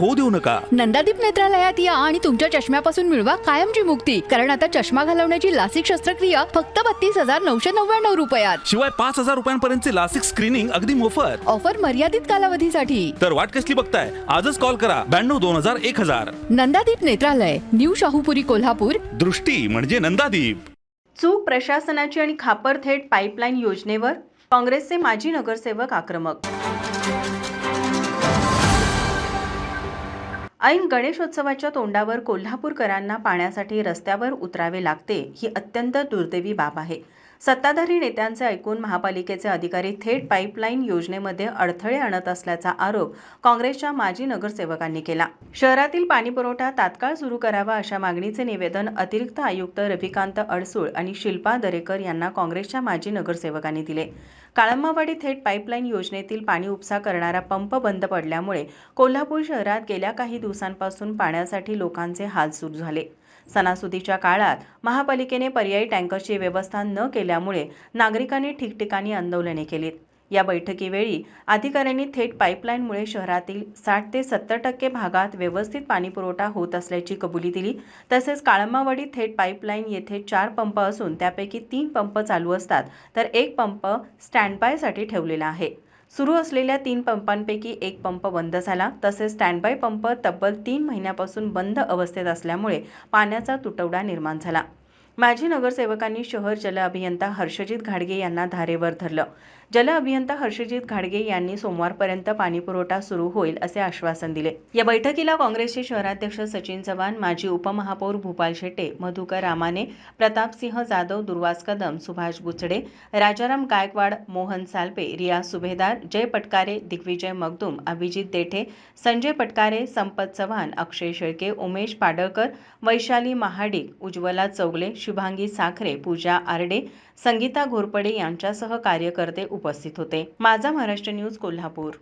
होऊ देऊ नका. नंदादीप नेत्रालयात या आणि तुमच्या चष्म्यापासून मिळवा कायमची मुक्ती. कारण आता चष्मा घालवण्याची लासिक शस्त्रक्रिया फक्त बत्तीस हजार नऊशे नव्याण्णव रुपयात. शिवाय पाच हजार रुपयांपर्यंतचे लासिक स्क्रीनिंग अगदी मोफत. ऑफर मर्यादित कालावधीसाठी. तर वाट कसली बघताय? आजच कॉल करा. ब्याण्णव दोन हजार एक हजार. नंदादीप नेत्रालय न्यू शाहूपुरी कोल्हापूर. दृष्टी म्हणजे नंदादीप. चूक प्रशासनाची आणि खापर थेट पाईपलाईन योजनेवर काँग्रेसचे माजी नगरसेवक आक्रमक. ऐन गणेशोत्सवाच्या तोंडावर कोल्हापूरकरांना पाण्यासाठी रस्त्यावर उतरावे लागते ही अत्यंत दुर्दैवी बाब आहे. सत्ताधारी नेत्यांचे ऐकून महापालिकेचे अधिकारी थेट पाईपलाईन योजनेमध्ये अडथळे आणत असल्याचा आरोप काँग्रेसच्या माजी नगरसेवकांनी केला. शहरातील पाणीपुरवठा तात्काळ सुरू करावा अशा मागणीचे निवेदन अतिरिक्त आयुक्त रविकांत अडसूळ आणि शिल्पा दरेकर यांना काँग्रेसच्या माजी नगरसेवकांनी दिले. काळंबावाडी थेट पाईपलाईन योजनेतील पाणी उपसा करणारा पंप बंद पडल्यामुळे कोल्हापूर शहरात गेल्या काही दिवसांपासून पाण्यासाठी लोकांचे हाल सुरू झाले. सणासुदीच्या काळात महापालिकेने पर्यायी टँकरची व्यवस्था न केल्यामुळे नागरिकांनी ठिकठिकाणी आंदोलने केलीत. या बैठकीवेळी अधिकाऱ्यांनी थेट पाईपलाईनमुळे शहरातील साठ ते सत्तर टक्के भागात व्यवस्थित पाणीपुरवठा होत असल्याची कबुली दिली. तसेच काळंबावाडी थेट पाईपलाईन येथे चार पंप असून त्यापैकी तीन पंप चालू असतात. तर एक पंप स्टँडबायसाठी ठेवलेला आहे. सुरू असलेल्या तीन पंपांपैकी एक पंप बंद झाला. तसेच स्टँडबाय पंप तब्बल तीन महिन्यापासून बंद अवस्थेत असल्यामुळे पाण्याचा तुटवडा निर्माण झाला. माजी नगरसेवकांनी शहर जल अभियंता हर्षजित घाडगे यांना धारेवर धरलं. जल अभियंता हर्षजित घाडगे यांनी सोमवारपर्यंत पाणीपुरवठा सुरू होईल असे आश्वासन दिले. या बैठकीला काँग्रेसचे शहराध्यक्ष सचिन चव्हाण माजी उपमहापौर भूपाल शेट्टे मधुकर रामाने प्रतापसिंह जाधव दुर्वास कदम सुभाष बुचडे राजाराम गायकवाड मोहन सालपे रिया सुभेदार जय पटकारे दिग्विजय मगदूम अभिजित देठे संजय पटकारे संपत चव्हाण अक्षय शेळके उमेश पाडळकर वैशाली महाडिक उज्ज्वला चौगले शुभांगी साखरे पूजा आरडे संगीता घोरपडे यांच्यासह कार्यकर्ते उपस्थित होते. माझा महाराष्ट्र न्यूज कोल्हापूर.